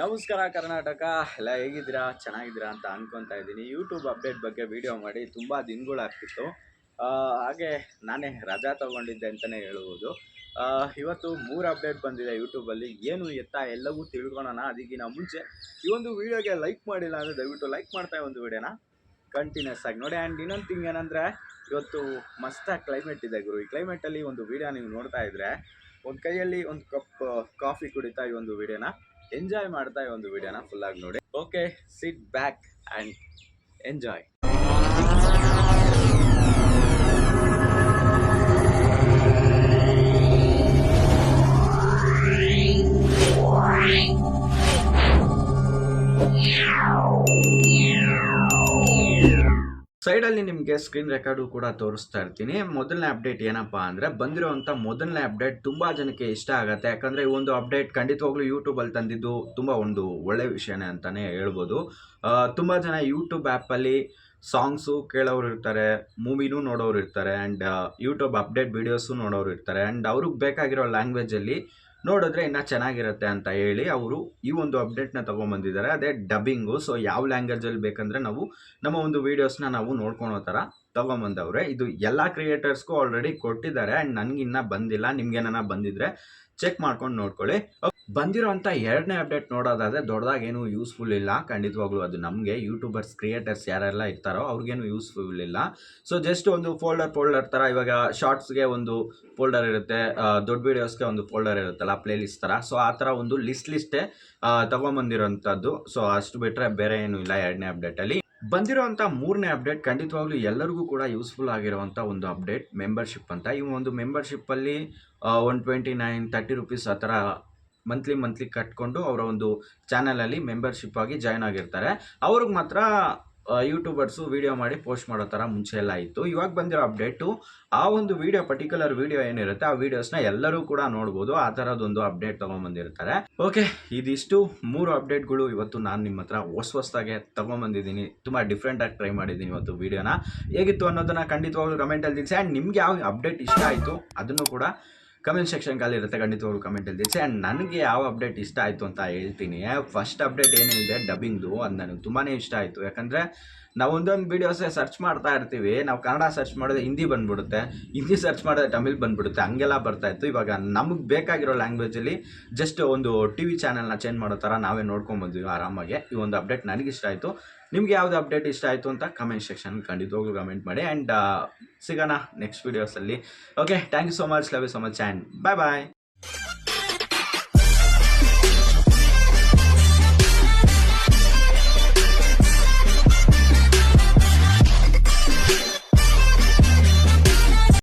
ನಮಸ್ಕಾರ ಕರ್ನಾಟಕ. ಎಲ್ಲ ಹೇಗಿದ್ದೀರಾ? ಚೆನ್ನಾಗಿದ್ದೀರಾ ಅಂತ ಅನ್ಕೊತಾ ಇದ್ದೀನಿ. ಯೂಟ್ಯೂಬ್ ಅಪ್ಡೇಟ್ ಬಗ್ಗೆ ವಿಡಿಯೋ ಮಾಡಿ ತುಂಬ ದಿನಗಳಾಗ್ತಿತ್ತು ಹಾಗೆ ನಾನೇ ರಜಾ ತಗೊಂಡಿದ್ದೆ ಅಂತಲೇ ಹೇಳ್ಬೋದು. ಇವತ್ತು ಮೂರು ಅಪ್ಡೇಟ್ ಬಂದಿದೆ ಯೂಟ್ಯೂಬಲ್ಲಿ ಏನು ಎತ್ತ ಎಲ್ಲವೂ ತಿಳ್ಕೊಳೋಣ ಅದಕ್ಕಿಂತ ಮುಂಚೆ ಈ ಒಂದು ವಿಡಿಯೋಗೆ ಲೈಕ್ ಮಾಡಿಲ್ಲ ಅಂದರೆ ದಯವಿಟ್ಟು ಲೈಕ್ ಮಾಡ್ತಾ ಒಂದು ವೀಡಿಯೋನ ಕಂಟಿನ್ಯೂಸ್ ಆಗಿ ನೋಡಿ. ಆ್ಯಂಡ್ ಇನ್ನೊಂದು ಥಿಂಗ್ ಏನಂದರೆ, ಇವತ್ತು ಮಸ್ತಾಗಿ ಕ್ಲೈಮೇಟ್ ಇದೆ ಗುರು. ಈ ಕ್ಲೈಮೇಟಲ್ಲಿ ಒಂದು ವಿಡಿಯೋ ನೀವು ನೋಡ್ತಾ ಇದ್ರೆ, ಒಂದು ಕೈಯಲ್ಲಿ ಒಂದು ಕಪ್ ಕಾಫಿ ಕುಡಿತಾ ಈ ಒಂದು ವಿಡಿಯೋನ ಎಂಜಾಯ್ ಮಾಡ್ತಾ ಈ ಒಂದು ವಿಡಿಯೋನ ಫುಲ್ಲಾಗಿ ನೋಡಿ. Okay sit back and enjoy ಸೈಡಲ್ಲಿ ನಿಮಗೆ ಸ್ಕ್ರೀನ್ ರೆಕಾರ್ಡು ಕೂಡ ತೋರಿಸ್ತಾ ಇರ್ತೀನಿ. ಮೊದಲನೇ ಅಪ್ಡೇಟ್ ಏನಪ್ಪಾ ಅಂದರೆ ಬಂದಿರುವಂಥ ಮೊದಲನೇ ಅಪ್ಡೇಟ್ ತುಂಬ ಜನಕ್ಕೆ ಇಷ್ಟ ಆಗುತ್ತೆ. ಯಾಕಂದರೆ ಈ ಒಂದು ಅಪ್ಡೇಟ್ ಖಂಡಿತವಾಗ್ಲೂ ಯೂಟ್ಯೂಬಲ್ಲಿ ತಂದಿದ್ದು ತುಂಬ ಒಂದು ಒಳ್ಳೆ ವಿಷಯನೇ ಅಂತಲೇ ಹೇಳ್ಬೋದು. ತುಂಬ ಜನ ಯೂಟ್ಯೂಬ್ ಆ್ಯಪಲ್ಲಿ ಸಾಂಗ್ಸು ಕೇಳೋರು ಇರ್ತಾರೆ ಮೂವಿನೂ ನೋಡೋರು ಇರ್ತಾರೆ ಆ್ಯಂಡ್ ಯೂಟ್ಯೂಬ್ ಅಪ್ಡೇಟ್ ವೀಡಿಯೋಸು ನೋಡೋರು ಇರ್ತಾರೆ ಆ್ಯಂಡ್ ಅವ್ರಿಗೆ ಬೇಕಾಗಿರೋ ಲ್ಯಾಂಗ್ವೇಜಲ್ಲಿ ನೋಡಿದ್ರೆ ಇನ್ನೂ ಚೆನ್ನಾಗಿರುತ್ತೆ ಅಂತ ಹೇಳಿ ಅವರು ಈ ಒಂದು ಅಪ್ಡೇಟ್ನ ತೊಗೊಂಬಂದಿದ್ದಾರೆ. ಅದೇ ಡಬ್ಬಿಂಗು ಸೊ ಯಾವ ಲ್ಯಾಂಗ್ವೇಜಲ್ಲಿ ಬೇಕಂದ್ರೆ ನಾವು ನಮ್ಮ ಒಂದು ವೀಡಿಯೋಸ್ನ ನಾವು ನೋಡ್ಕೊಳೋ ಥರ ತೊಗೊಂಬಂದವ್ರೆ. ಇದು ಎಲ್ಲ ಕ್ರಿಯೇಟರ್ಸ್ಗೂ ಆಲ್ರೆಡಿ ಕೊಟ್ಟಿದ್ದಾರೆ. ಆ್ಯಂಡ್ ನನಗಿನ್ನ ಬಂದಿಲ್ಲ. ನಿಮ್ಗೇನ ಬಂದಿದ್ರೆ ಚೆಕ್ ಮಾಡ್ಕೊಂಡು ನೋಡ್ಕೊಳ್ಳಿ. ಬಂದಿರೋಂಥ ಎರಡನೇ ಅಪ್ಡೇಟ್ ನೋಡೋದಾದರೆ ದೊಡ್ಡದಾಗೇನು ಯೂಸ್ಫುಲ್ ಇಲ್ಲ. ಖಂಡಿತವಾಗ್ಲೂ ಅದು ನಮಗೆ. ಯೂಟ್ಯೂಬರ್ಸ್ ಕ್ರಿಯೇಟರ್ಸ್ ಯಾರೆಲ್ಲ ಇರ್ತಾರೋ ಅವ್ರಿಗೇನು ಯೂಸ್ಫುಲ್ ಇಲ್ಲ. ಸೊ ಜಸ್ಟ್ ಒಂದು ಫೋಲ್ಡರ್ ಫೋಲ್ಡರ್ ಥರ ಇವಾಗ ಶಾರ್ಟ್ಸ್ಗೆ ಒಂದು ಫೋಲ್ಡರ್ ಇರುತ್ತೆ. ದೊಡ್ಡ ವೀಡಿಯೋಸ್ಗೆ ಒಂದು ಫೋಲ್ಡರ್ ಇರುತ್ತಲ್ಲ ಪ್ಲೇ ಲಿಸ್ಟ್ ಥರ ಸೊ ಆ ಥರ ಒಂದು ಲಿಸ್ಟ್ ಲಿಸ್ಟೇ ತೊಗೊಂಬಂದಿರೋಂಥದ್ದು. ಸೊ ಅಷ್ಟು ಬಿಟ್ಟರೆ ಬೇರೆ ಏನೂ ಇಲ್ಲ ಎರಡನೇ ಅಪ್ಡೇಟಲ್ಲಿ ಬಂದಿರೋಂಥ ಮೂರನೇ ಅಪ್ಡೇಟ್ ಖಂಡಿತವಾಗ್ಲೂ ಎಲ್ಲರಿಗೂ ಕೂಡ ಯೂಸ್ಫುಲ್ ಆಗಿರುವಂಥ ಒಂದು ಅಪ್ಡೇಟ್ ಮೆಂಬರ್ಶಿಪ್ ಅಂತ. ಈ ಒಂದು ಮೆಂಬರ್ಶಿಪ್ಪಲ್ಲಿ one twenty nine thirty rupees ಆ ಥರ ಮಂತ್ಲಿ ಮಂತ್ಲಿ ಕಟ್ಕೊಂಡು ಅವರ ಒಂದು ಚಾನಲಲ್ಲಿ ಮೆಂಬರ್ಶಿಪ್ ಆಗಿ ಜಾಯ್ನ್ ಆಗಿರ್ತಾರೆ. ಅವ್ರಿಗೆ ಮಾತ್ರ ಯೂಟ್ಯೂಬರ್ಸು ವೀಡಿಯೋ ಮಾಡಿ ಪೋಸ್ಟ್ ಮಾಡೋ ಥರ ಮುಂಚೆ ಎಲ್ಲ ಇತ್ತು. ಇವಾಗ ಬಂದಿರೋ ಅಪ್ಡೇಟು ಆ ಒಂದು ವೀಡಿಯೋ ಪರ್ಟಿಕ್ಯುಲರ್ ವೀಡಿಯೋ ಏನಿರುತ್ತೆ ಆ ವೀಡಿಯೋಸ್ನ ಎಲ್ಲರೂ ಕೂಡ ನೋಡ್ಬೋದು. ಆ ಥರದೊಂದು ಅಪ್ಡೇಟ್ ತೊಗೊಂಬಂದಿರ್ತಾರೆ. ಓಕೆ ಇದಿಷ್ಟು ಮೂರು ಅಪ್ಡೇಟ್ಗಳು ಇವತ್ತು ನಾನು ನಿಮ್ಮ ಹತ್ರ ಹೊಸ ಹೊಸದಾಗೆ ತೊಗೊಂಬಂದಿದ್ದೀನಿ. ತುಂಬ ಡಿಫ್ರೆಂಟಾಗಿ ಟ್ರೈ ಮಾಡಿದ್ದೀನಿ ಇವತ್ತು ವಿಡಿಯೋನ ಹೇಗಿತ್ತು ಅನ್ನೋದನ್ನು ಖಂಡಿತವಾಗ್ಲೂ ಕಮೆಂಟಲ್ಲಿ ತಿಳಿಸಿ. ಆ್ಯಂಡ್ ನಿಮ್ಗೆ ಯಾವ ಅಪ್ಡೇಟ್ ಇಷ್ಟ ಆಯಿತು, ಅದನ್ನು ಕೂಡ ಕಮೆಂಟ್ ಸೆಕ್ಷನ್ ಖಾಲಿ ಇರುತ್ತೆ ಖಂಡಿತವಾಗ್ಲೂ ಕಮೆಂಟ್ ತಿಳಿಸಿ ಆ್ಯಂಡ್ ನನಗೆ ಯಾವ ಅಪ್ಡೇಟ್ ಇಷ್ಟ ಆಯಿತು ಅಂತ ಹೇಳ್ತೀನಿ. ಫಸ್ಟ್ ಅಪ್ಡೇಟ್ ಏನಿದೆ? ಡಬ್ಬಿಂಗ್ದು ಅದು ನನಗೆ ತುಂಬಾ ಇಷ್ಟ ಆಯಿತು. ಯಾಕಂದರೆ ನಾವು ಒಂದೊಂದು ವೀಡಿಯೋಸೇ ಸರ್ಚ್ ಮಾಡ್ತಾ ಇರ್ತೀವಿ. ನಾವು ಕನ್ನಡ ಸರ್ಚ್ ಮಾಡಿದ್ರೆ ಹಿಂದಿ ಬಂದ್ಬಿಡುತ್ತೆ. ಹಿಂದಿ ಸರ್ಚ್ ಮಾಡಿದ್ರೆ ತಮಿಳ್ ಬಂದ್ಬಿಡುತ್ತೆ. ಹಂಗೆಲ್ಲ ಬರ್ತಾ ಇತ್ತು. ಇವಾಗ ನಮಗೆ ಬೇಕಾಗಿರೋ ಲ್ಯಾಂಗ್ವೇಜಲ್ಲಿ ಜಸ್ಟ್ ಒಂದು ಟಿ ವಿ ಚಾನಲ್ನ ಚೇಂಜ್ ಮಾಡೋ ಥರ ನಾವೇ ನೋಡ್ಕೊಂಬಂದ್ವಿ ಆರಾಮಾಗಿ. ಈ ಒಂದು ಅಪ್ಡೇಟ್ ನನಗಿಷ್ಟ ಆಯಿತು. ನಿಮ್ಗೆ ಯಾವ್ದು ಅಪ್ಡೇಟ್ ಇಷ್ಟ ಆಯಿತು ಅಂತ ಕಮೆಂಟ್ ಸೆಕ್ಷನ್ ಖಂಡಿತವಾಗ್ಲೂ ಕಮೆಂಟ್ ಮಾಡಿ ಆ್ಯಂಡ್ ಸಿಗೋಣ next ವೀಡಿಯೋಸಲ್ಲಿ okay thank you so much love you so much and bye bye